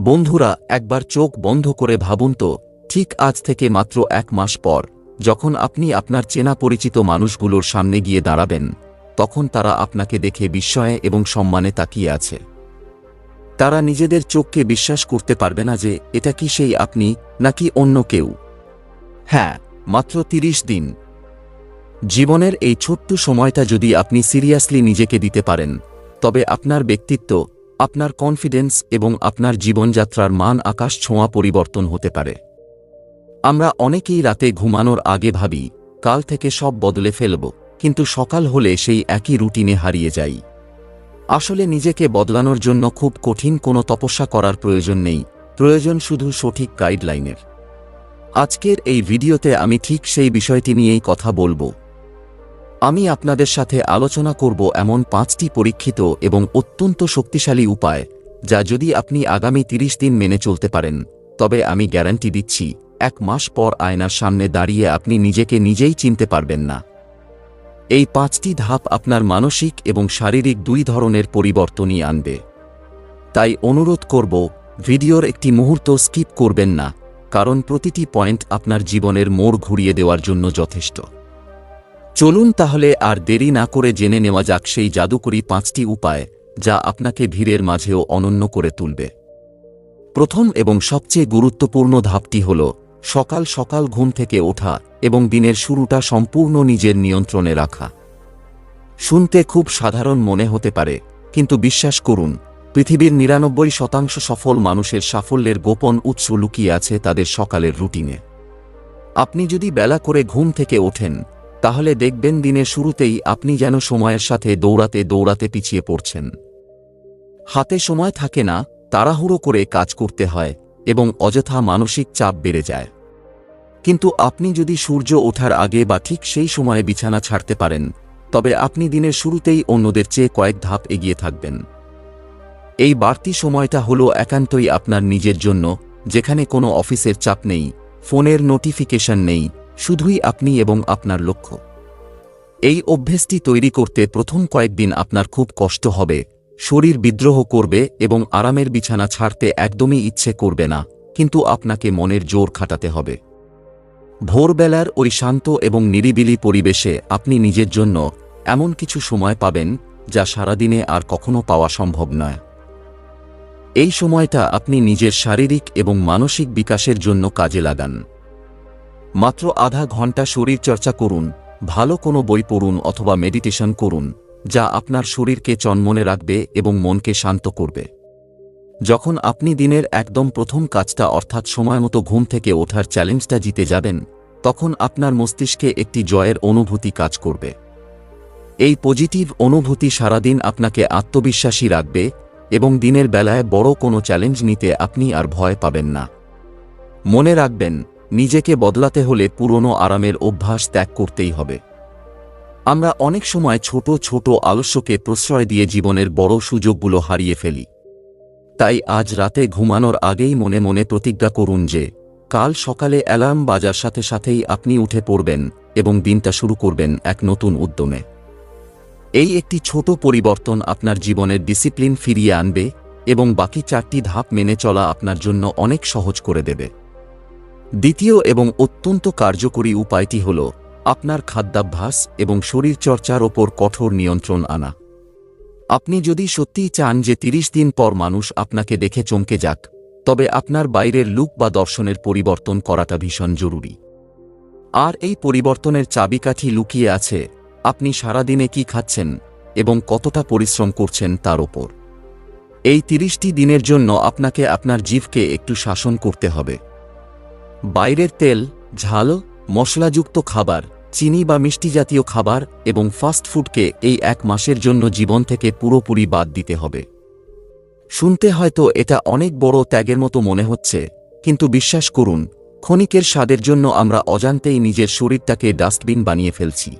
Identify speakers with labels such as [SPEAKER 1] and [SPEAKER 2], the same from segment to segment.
[SPEAKER 1] বন্ধুরা, একবার চোখ বন্ধ করে ভাবুন তো, ঠিক আজ থেকে মাত্র এক মাস পর, যখন আপনি আপনার চেনা পরিচিত মানুষগুলোর সামনে গিয়ে দাঁড়াবেন, তখন তারা আপনাকে দেখে বিস্ময়ে এবং সম্মানে তাকিয়ে আছে। তারা নিজেদের চোখকে বিশ্বাস করতে পারবে না যে, এটা কি সেই আপনি, নাকি অন্য কেউ। হ্যাঁ মাত্র তিরিশ দিন। জীবনের এই ছোট্ট সময়টা যদি আপনি সিরিয়াসলি নিজেকে দিতে পারেন, তবে আপনার ব্যক্তিত্ব আপনার কনফিডেন্স এবং আপনার জীবনযাত্রার মান আকাশ ছোঁয়া পরিবর্তন হতে পারে। আমরা অনেকেই রাতে ঘুমানোর আগে ভাবি, কাল থেকে সব বদলে ফেলব, কিন্তু সকাল হলে সেই একই রুটিনে হারিয়ে যাই। আসলে নিজেকে বদলানোর জন্য খুব কঠিন কোনো তপস্যা করার প্রয়োজন নেই, প্রয়োজন শুধু সঠিক গাইডলাইনের আজকের এই ভিডিওতে আমি ঠিক সেই বিষয়টি নিয়েই কথা বলব। আমি আপনাদের সাথে আলোচনা করব এমন পাঁচটি পরীক্ষিত এবং অত্যন্ত শক্তিশালী উপায়, যা যদি আপনি আগামী তিরিশ দিন মেনে চলতে পারেন, তবে আমি গ্যারান্টি দিচ্ছি, এক মাস পর আয়নার সামনে দাঁড়িয়ে আপনি নিজেকে নিজেই চিনতে পারবেন না। এই পাঁচটি ধাপ আপনার মানসিক এবং শারীরিক দুই ধরনের পরিবর্তনই আনবে। তাই অনুরোধ করব, ভিডিওর একটি মুহূর্ত স্কিপ করবেন না, কারণ প্রতিটি পয়েন্ট আপনার জীবনের মোড় ঘুরিয়ে দেওয়ার জন্য যথেষ্ট। চলুন তাহলে আর দেরি না করে জেনে নেওয়া যাক সেই জাদুকরী পাঁচটি উপায়, যা আপনাকে ভিড়ের মাঝেও অনন্য করে তুলবে। প্রথম এবং সবচেয়ে গুরুত্বপূর্ণ ধাপটি হল, সকাল সকাল ঘুম থেকে ওঠা এবং দিনের শুরুটা সম্পূর্ণ নিজের নিয়ন্ত্রণে রাখা। শুনতে খুব সাধারণ মনে হতে পারে, কিন্তু বিশ্বাস করুন, পৃথিবীর নিরানব্বই শতাংশ সফল মানুষের সাফল্যের গোপন উৎস লুকিয়ে আছে তাদের সকালের রুটিনে। আপনি যদি বেলা করে ঘুম থেকে ওঠেন তাহলে দেখবেন দিনের শুরুতেই আপনি যেন সময়ের সাথে দৌড়াতে দৌড়াতে পিছিয়ে পড়ছেন। হাতে সময় থাকে না, তাড়াহুড়ো করে কাজ করতে হয় এবং অযথা মানসিক চাপ বেড়ে যায়। কিন্তু আপনি যদি সূর্য ওঠার আগে বা ঠিক সেই সময়ে বিছানা ছাড়তে পারেন, তবে আপনি দিনের শুরুতেই অন্যদের চেয়ে কয়েক ধাপ এগিয়ে থাকবেন। এই বাড়তি সময়টা হলো একান্তই আপনার নিজের জন্য, যেখানে কোনো অফিসের চাপ নেই, ফোনের নোটিফিকেশন নেই শুধুই আপনি এবং আপনার লক্ষ্য। এই অভ্যেসটি তৈরি করতে প্রথম কয়েকদিন আপনার খুব কষ্ট হবে, শরীর বিদ্রোহ করবে এবং আরামের বিছানা ছাড়তে একদমই ইচ্ছে করবে না, কিন্তু আপনাকে মনের জোর খাটাতে হবে। ভোরবেলার ওই শান্ত এবং নিরিবিলি পরিবেশে আপনি নিজের জন্য এমন কিছু সময় পাবেন যা সারাদিনে আর কখনো পাওয়া সম্ভব নয়। এই সময়টা আপনি নিজের শারীরিক এবং মানসিক বিকাশের জন্য কাজে লাগান। মাত্র আধা ঘণ্টা শরীরচর্চা করুন, ভালো কোনো বই পড়ুন অথবা মেডিটেশন করুন, যা আপনার শরীরকে চনমনে রাখবে এবং মনকে শান্ত করবে। যখন আপনি দিনের একদম প্রথম কাজটা অর্থাৎ সময়মতো ঘুম থেকে ওঠার চ্যালেঞ্জটা জিতে যাবেন, তখন আপনার মস্তিষ্কে একটি জয়ের অনুভূতি কাজ করবে। এই পজিটিভ অনুভূতি সারাদিন আপনাকে আত্মবিশ্বাসী রাখবে এবং দিনের বেলায় বড় কোনো চ্যালেঞ্জ নিতে আপনি আর ভয় পাবেন না। মনে রাখবেন নিজেকে বদলাতে হলে পুরনো আরামের অভ্যাস ত্যাগ করতেই হবে। আমরা অনেক সময় ছোট ছোট আলস্যকে প্রশ্রয় দিয়ে জীবনের বড় সুযোগগুলো হারিয়ে ফেলি। তাই আজ রাতে ঘুমানোর আগেই মনে মনে প্রতিজ্ঞা করুন যে, কাল সকালে অ্যালার্ম বাজার সাথে সাথেই আপনি উঠে পড়বেন এবং দিনটা শুরু করবেন এক নতুন উদ্যমে। এই একটি ছোট পরিবর্তন আপনার জীবনের ডিসিপ্লিন ফিরিয়ে আনবে এবং বাকি চারটি ধাপ মেনে চলা আপনার জন্য অনেক সহজ করে দেবে। দ্বিতীয় এবং অত্যন্ত কার্যকরী উপায়টি হল আপনার খাদ্যাভ্যাস এবং শরীরচর্চার ওপর কঠোর নিয়ন্ত্রণ আনা। আপনি যদি সত্যিই চান যে তিরিশ দিন পর মানুষ আপনাকে দেখে চমকে যাক, তবে আপনার বাইরের লুক বা দর্শনের পরিবর্তন করাটা ভীষণ জরুরি। আর এই পরিবর্তনের চাবিকাঠি লুকিয়ে আছে, আপনি সারাদিনে কি খাচ্ছেন এবং কতটা পরিশ্রম করছেন তার ওপর। এই তিরিশটি দিনের জন্য আপনাকে আপনার জীবকে একটু শাসন করতে হবে। বাইরের তেল, ঝাল, মশলাযুক্ত খাবার, চিনি বা মিষ্টি জাতীয় খাবার এবং ফাস্ট ফুডকে এই এক মাসের জন্য জীবন থেকে পুরোপুরি বাদ দিতে হবে। শুনতে হয়তো এটা অনেক বড় ত্যাগের মতো মনে হচ্ছে, কিন্তু বিশ্বাস করুন, ক্ষণিকের স্বাদের জন্য আমরা অজান্তেই নিজের শরীরটাকে ডাস্টবিন বানিয়ে ফেলছি।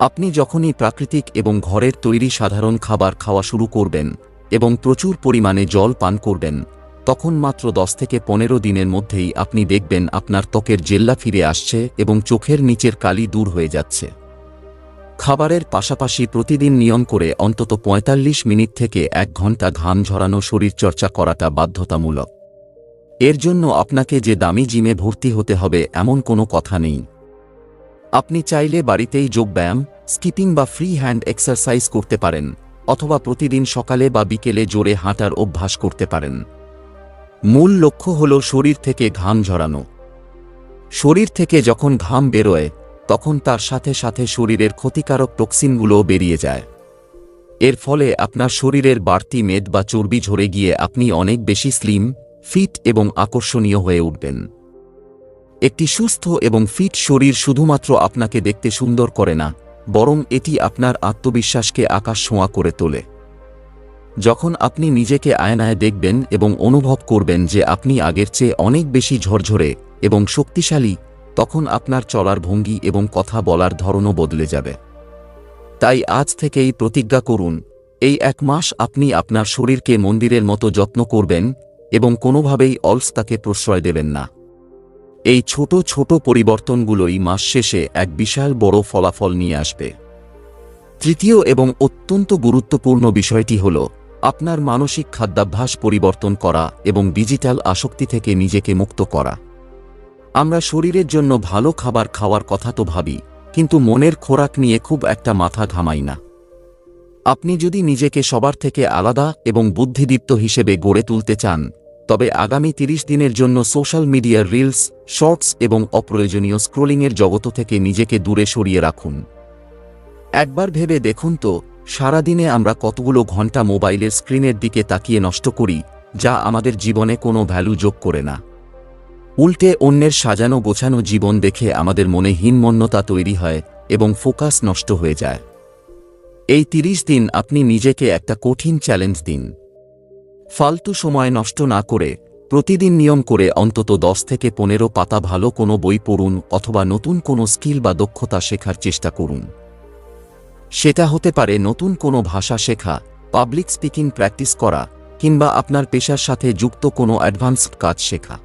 [SPEAKER 1] আপনি যখনই প্রাকৃতিক এবং ঘরের তৈরি সাধারণ খাবার খাওয়া শুরু করবেন এবং প্রচুর পরিমাণে জল পান করবেন তখন মাত্র দশ থেকে পনেরো দিনের মধ্যেই আপনি দেখবেন আপনার ত্বকের জেল্লা ফিরে আসছে এবং চোখের নিচের কালি দূর হয়ে যাচ্ছে। খাবারের পাশাপাশি প্রতিদিন নিয়ম করে অন্তত ৪৫ মিনিট থেকে এক ঘণ্টা ঘাম ঝরানো শরীরচর্চা করাটা বাধ্যতামূলক। এর জন্য আপনাকে যে দামি জিমে ভর্তি হতে হবে এমন কোনো কথা নেই। আপনি চাইলে বাড়িতেই যোগব্যায়াম স্কিপিং বা ফ্রি হ্যান্ড এক্সারসাইজ করতে পারেন, অথবা প্রতিদিন সকালে বা বিকেলে জোরে হাঁটার অভ্যাস করতে পারেন। মূল লক্ষ্য হল শরীর থেকে ঘাম ঝরানো। শরীর থেকে যখন ঘাম বেরোয়, তখন তার সাথে সাথে শরীরের ক্ষতিকারক টক্সিনগুলোও বেরিয়ে যায়। এর ফলে আপনার শরীরের বাড়তি মেদ বা চর্বি ঝরে গিয়ে আপনি অনেক বেশি স্লিম, ফিট এবং আকর্ষণীয় হয়ে উঠবেন। একটি সুস্থ এবং ফিট শরীর শুধুমাত্র আপনাকে দেখতে সুন্দর করে না, বরং এটি আপনার আত্মবিশ্বাসকে আকাশ ছোঁয়া করে তোলে। যখন আপনি নিজেকে আয়নায় দেখবেন এবং অনুভব করবেন যে আপনি আগের চেয়ে অনেক বেশি ঝরঝরে এবং শক্তিশালী, তখন আপনার চলার ভঙ্গি এবং কথা বলার ধরনও বদলে যাবে। তাই আজ থেকেই প্রতিজ্ঞা করুন, এই এক মাস আপনি আপনার শরীরকে মন্দিরের মতো যত্ন করবেন এবং কোনোভাবেই অলস্তাকে প্রশ্রয় দেবেন না। এই ছোট ছোট পরিবর্তনগুলোই মাস শেষে এক বিশাল বড় ফলাফল নিয়ে আসবে। তৃতীয় এবং অত্যন্ত গুরুত্বপূর্ণ বিষয়টি হল আপনার মানসিক খাদ্যাভ্যাস পরিবর্তন করা এবং ডিজিটাল আসক্তি থেকে নিজেকে মুক্ত করা। আমরা শরীরের জন্য ভালো খাবার খাওয়ার কথা তো ভাবি, কিন্তু মনের খোরাক নিয়ে খুব একটা মাথা ঘামাই না। আপনি যদি নিজেকে সবার থেকে আলাদা এবং বুদ্ধিদীপ্ত হিসেবে গড়ে তুলতে চান, তবে আগামী তিরিশ দিনের জন্য সোশ্যাল মিডিয়ার রিলস, শর্টস এবং অপ্রয়োজনীয় স্ক্রোলিংয়ের জগত থেকে নিজেকে দূরে সরিয়ে রাখুন। একবার ভেবে দেখুন তো সারাদিনে আমরা কতগুলো ঘণ্টা মোবাইলের স্ক্রিনের দিকে তাকিয়ে নষ্ট করি, যা আমাদের জীবনে কোনো ভ্যালু যোগ করে না। উল্টে অন্যের সাজানো গোছানো জীবন দেখে আমাদের মনে হীনমন্যতা তৈরি হয় এবং ফোকাস নষ্ট হয়ে যায়। এই তিরিশ দিন আপনি নিজেকে একটা কঠিন চ্যালেঞ্জ দিন। ফালতু সময় নষ্ট না করে, প্রতিদিন নিয়ম করে অন্তত দশ থেকে পনেরো পাতা ভালো কোনো বই পড়ুন অথবা নতুন কোনো স্কিল বা দক্ষতা শেখার চেষ্টা করুন। সেটা হতে পারে নতুন কোনো ভাষা শেখা পাবলিক স্পিকিং প্র্যাকটিস করা, কিংবা আপনার পেশার সাথে যুক্ত কোনো অ্যাডভান্সড কাজ শেখা।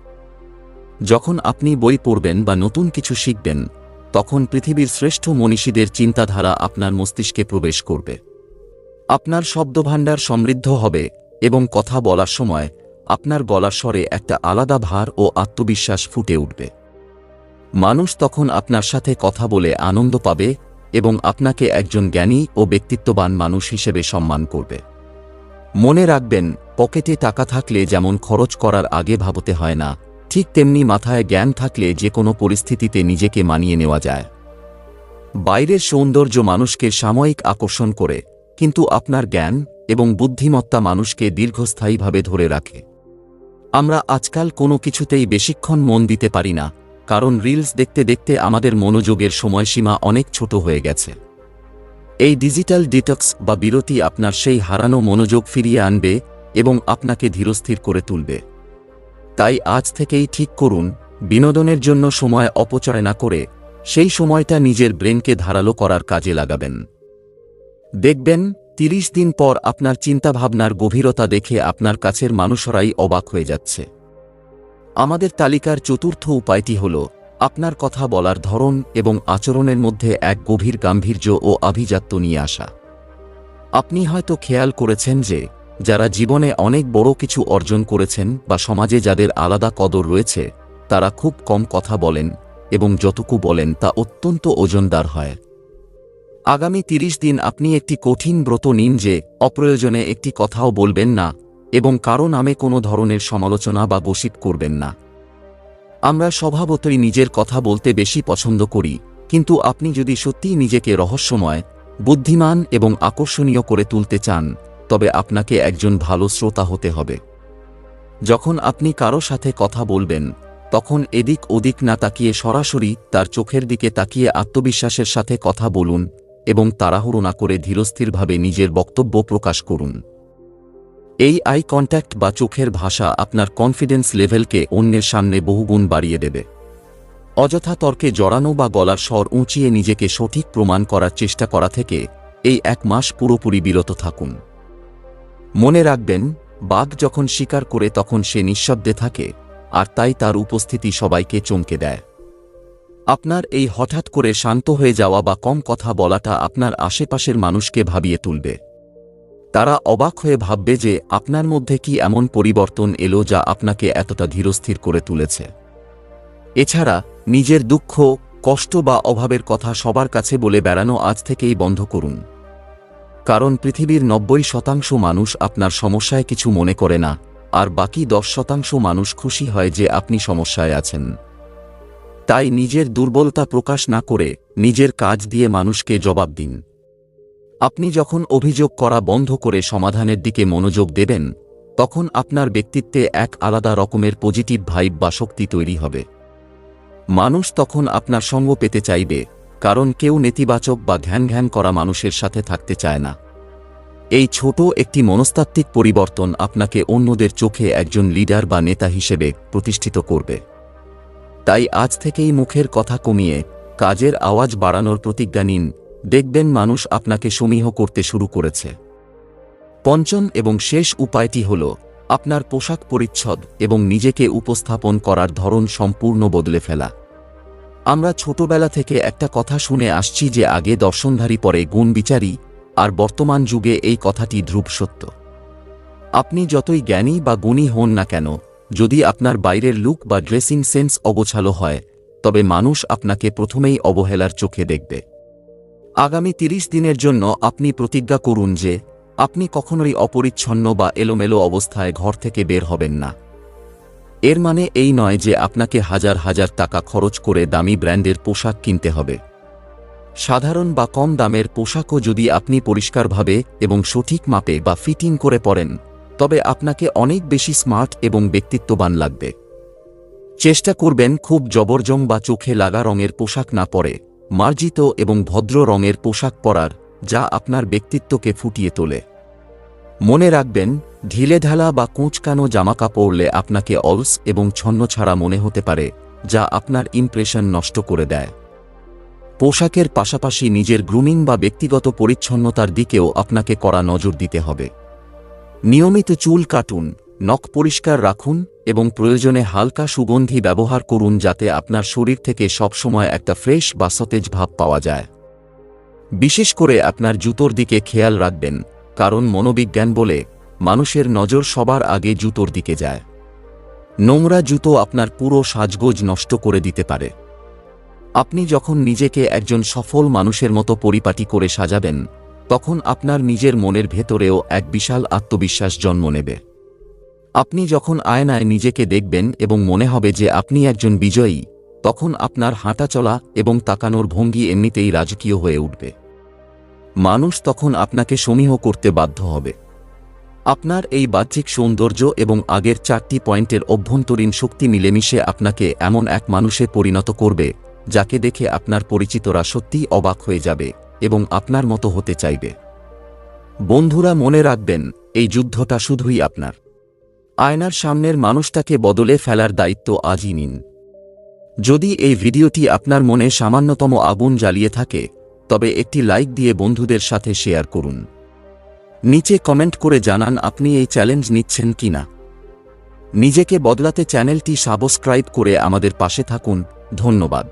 [SPEAKER 1] যখন আপনি বই পড়বেন বা নতুন কিছু শিখবেন, তখন পৃথিবীর শ্রেষ্ঠ মনীষীদের চিন্তাধারা আপনার মস্তিষ্কে প্রবেশ করবে। আপনার শব্দভাণ্ডার সমৃদ্ধ হবে এবং কথা বলার সময় আপনার গলার স্বরে একটা আলাদা ভার ও আত্মবিশ্বাস ফুটে উঠবে। মানুষ তখন আপনার সাথে কথা বলে আনন্দ পাবে এবং আপনাকে একজন জ্ঞানী ও ব্যক্তিত্ববান মানুষ হিসেবে সম্মান করবে। মনে রাখবেন, পকেটে টাকা থাকলে যেমন খরচ করার আগে ভাবতে হয় না, ঠিক তেমনি মাথায় জ্ঞান থাকলে যে কোনো পরিস্থিতিতে নিজেকে মানিয়ে নেওয়া যায়। বাইরের সৌন্দর্য মানুষকে সাময়িক আকর্ষণ করে, কিন্তু আপনার জ্ঞান এবং বুদ্ধিমত্তা মানুষকে দীর্ঘস্থায়ীভাবে ধরে রাখে। আমরা আজকাল কোনো কিছুতেই বেশিক্ষণ মন দিতে পারি না কারণ রিলস দেখতে দেখতে আমাদের মনোযোগের সময়সীমা অনেক ছোট হয়ে গেছে। এই ডিজিটাল ডিটক্স বা বিরতি আপনার সেই হারানো মনোযোগ ফিরিয়ে আনবে এবং আপনাকে ধীরস্থির করে তুলবে। তাই আজ থেকেই ঠিক করুন, বিনোদনের জন্য সময় অপচয় না করে সেই সময়টা নিজের ব্রেনকে ধারালো করার কাজে লাগাবেন। দেখবেন, তিরিশ দিন পর আপনার চিন্তাভাবনার গভীরতা দেখে আপনার কাছের মানুষরাই অবাক হয়ে যাচ্ছে। আমাদের তালিকার চতুর্থ উপায়টি হল, আপনার কথা বলার ধরন এবং আচরণের মধ্যে এক গভীর গাম্ভীর্য ও আভিজাত্য নিয়ে আসা। আপনি হয়তো খেয়াল করেছেন যে, যারা জীবনে অনেক বড় কিছু অর্জন করেছেন বা সমাজে যাদের আলাদা কদর রয়েছে, তারা খুব কম কথা বলেন এবং যতটুকু বলেন তা অত্যন্ত ওজনদার হয়। আগামী তিরিশ দিন আপনি একটি কঠিন ব্রত নিন যে, অপ্রয়োজনে একটি কথাও বলবেন না এবং কারও নামে কোনো ধরনের সমালোচনা বা বসিত করবেন না। আমরা স্বভাবতই নিজের কথা বলতে বেশি পছন্দ করি, কিন্তু আপনি যদি সত্যিই নিজেকে রহস্যময়, বুদ্ধিমান এবং আকর্ষণীয় করে তুলতে চান, তবে আপনাকে একজন ভালো শ্রোতা হতে হবে। যখন আপনি কারও সাথে কথা বলবেন, তখন এদিক ওদিক না তাকিয়ে সরাসরি তার চোখের দিকে তাকিয়ে আত্মবিশ্বাসের সাথে কথা বলুন এবং তাড়াহুড়ো না করে ধীরস্থিরভাবে নিজের বক্তব্য প্রকাশ করুন। এই আই কন্ট্যাক্ট বা চোখের ভাষা আপনার কনফিডেন্স লেভেলকে অন্যের সামনে বহুগুণ বাড়িয়ে দেবে। অযথা তর্কে জড়ানো বা গলার স্বর উঁচিয়ে নিজেকে সঠিক প্রমাণ করার চেষ্টা করা থেকে এই এক মাস পুরোপুরি বিরত থাকুন। মনে রাখবেন, বাঘ যখন শিকার করে তখন সে নিঃশব্দে থাকে, আর তাই তার উপস্থিতি সবাইকে চমকে দেয়। আপনার এই হঠাৎ করে শান্ত হয়ে যাওয়া বা কম কথা বলাটা আপনার আশেপাশের মানুষকে ভাবিয়ে তুলবে। তারা অবাক হয়ে ভাববে যে আপনার মধ্যে কি এমন পরিবর্তন এলো যা আপনাকে এতটা ধীরস্থির করে তুলেছে। এছাড়া, নিজের দুঃখ, কষ্ট বা অভাবের কথা সবার কাছে বলে বেড়ানো আজ থেকেই বন্ধ করুন। কারণ পৃথিবীর নব্বই শতাংশ মানুষ আপনার সমস্যায় কিছু মনে করে না, আর বাকি দশ শতাংশ মানুষ খুশি হয় যে আপনি সমস্যায় আছেন। তাই নিজের দুর্বলতা প্রকাশ না করে নিজের কাজ দিয়ে মানুষকে জবাব দিন। আপনি যখন অভিযোগ করা বন্ধ করে সমাধানের দিকে মনোযোগ দেবেন, তখন আপনার ব্যক্তিত্বে এক আলাদা রকমের পজিটিভ ভাইব বা শক্তি তৈরি হবে। মানুষ তখন আপনার সঙ্গ পেতে চাইবে, কারণ কেউ নেতিবাচক বা ঘ্যান ঘ্যান করা মানুষের সাথে থাকতে চায় না। এই ছোট একটি মনস্তাত্ত্বিক পরিবর্তন আপনাকে অন্যদের চোখে একজন লিডার বা নেতা হিসেবে প্রতিষ্ঠিত করবে। তাই আজ থেকেই মুখের কথা কমিয়ে, কাজের আওয়াজ বাড়ানোর প্রতিজ্ঞা নিন দেখবেন মানুষ আপনাকে সমীহ করতে শুরু করেছে। পঞ্চম এবং শেষ উপায়টি হল, আপনার পোশাক পরিচ্ছদ এবং নিজেকে উপস্থাপন করার ধরন সম্পূর্ণ বদলে ফেলা। আমরা ছোটবেলা থেকে একটা কথা শুনে আসছি যে আগে দর্শনধারী, পরে গুণ বিচারী, আর বর্তমান যুগে এই কথাটি ধ্রুব সত্য। আপনি যতই জ্ঞানী বা গুণী হন না কেন, যদি আপনার বাইরের লুক বা ড্রেসিং সেন্স অগোছালো হয়, তবে মানুষ আপনাকে প্রথমেই অবহেলার চোখে দেখবে। আগামী তিরিশ দিনের জন্য আপনি প্রতিজ্ঞা করুন যে, আপনি কখনোই অপরিচ্ছন্ন বা এলোমেলো অবস্থায় ঘর থেকে বের হবেন না। এর মানে এই নয় যে আপনাকে হাজার হাজার টাকা খরচ করে দামি ব্র্যান্ডের পোশাক কিনতে হবে। সাধারণ বা কম দামের পোশাকও যদি আপনি পরিষ্কারভাবে এবং সঠিক মাপে বা ফিটিং করে পরেন, তবে আপনাকে অনেক বেশি স্মার্ট এবং ব্যক্তিত্ববান লাগবে। চেষ্টা করবেন খুব জবরজং বা চোখে লাগা রঙের পোশাক না পরে। মার্জিত এবং ভদ্র রঙের পোশাক পরার, যা আপনার ব্যক্তিত্বকে ফুটিয়ে তোলে। মনে রাখবেন ঢিলেঢালা বা কুঁচকানো জামাকা পরলে আপনাকে অলস এবং ছন্নছাড়া মনে হতে পারে, যা আপনার ইমপ্রেশন নষ্ট করে দেয়। পোশাকের পাশাপাশি নিজের গ্রুমিং বা ব্যক্তিগত পরিচ্ছন্নতার দিকেও আপনাকে কড়া নজর দিতে হবে। নিয়মিত চুল কাটুন নখ পরিষ্কার রাখুন এবং প্রয়োজনে হালকা সুগন্ধি ব্যবহার করুন যাতে আপনার শরীর থেকে সবসময় একটা ফ্রেশ বা সতেজ ভাব পাওয়া যায়। বিশেষ করে আপনার জুতোর দিকে খেয়াল রাখবেন, কারণ মনোবিজ্ঞান বলে মানুষের নজর সবার আগে জুতোর দিকে যায়। নোংরা জুতো আপনার পুরো সাজগোজ নষ্ট করে দিতে পারে। আপনি যখন নিজেকে একজন সফল মানুষের মতো পরিপাটি করে সাজাবেন, তখন আপনার নিজের মনের ভেতরেও এক বিশাল আত্মবিশ্বাস জন্ম নেবে। আপনি যখন আয়নায় নিজেকে দেখবেন এবং মনে হবে যে আপনি একজন বিজয়ী, তখন আপনার হাঁটা চলা এবং তাকানোর ভঙ্গি এমনিতেই রাজকীয় হয়ে উঠবে। মানুষ তখন আপনাকে সমীহ করতে বাধ্য হবে। আপনার এই বাহ্যিক সৌন্দর্য এবং আগের চারটি পয়েন্টের অভ্যন্তরীণ শক্তি মিলেমিশে আপনাকে এমন এক মানুষে পরিণত করবে, যাকে দেখে আপনার পরিচিতরা সত্যিই অবাক হয়ে যাবে এবং আপনার মতো হতে চাইবে। বন্ধুরা মনে রাখবেন, এই যুদ্ধটা শুধুই আপনার। আয়নার সামনের মানুষটাকে বদলে ফেলার দায়িত্ব আজই নিন। যদি এই ভিডিওটি আপনার মনে সামান্যতম আগুন জ্বালিয়ে থাকে, তবে একটি লাইক দিয়ে বন্ধুদের সাথে শেয়ার করুন। নিচে কমেন্ট করে জানান আপনি এই চ্যালেঞ্জ নিচ্ছেন কিনা। নিজেকে বদলাতে চ্যানেলটি সাবস্ক্রাইব করে আমাদের পাশে থাকুন, ধন্যবাদ।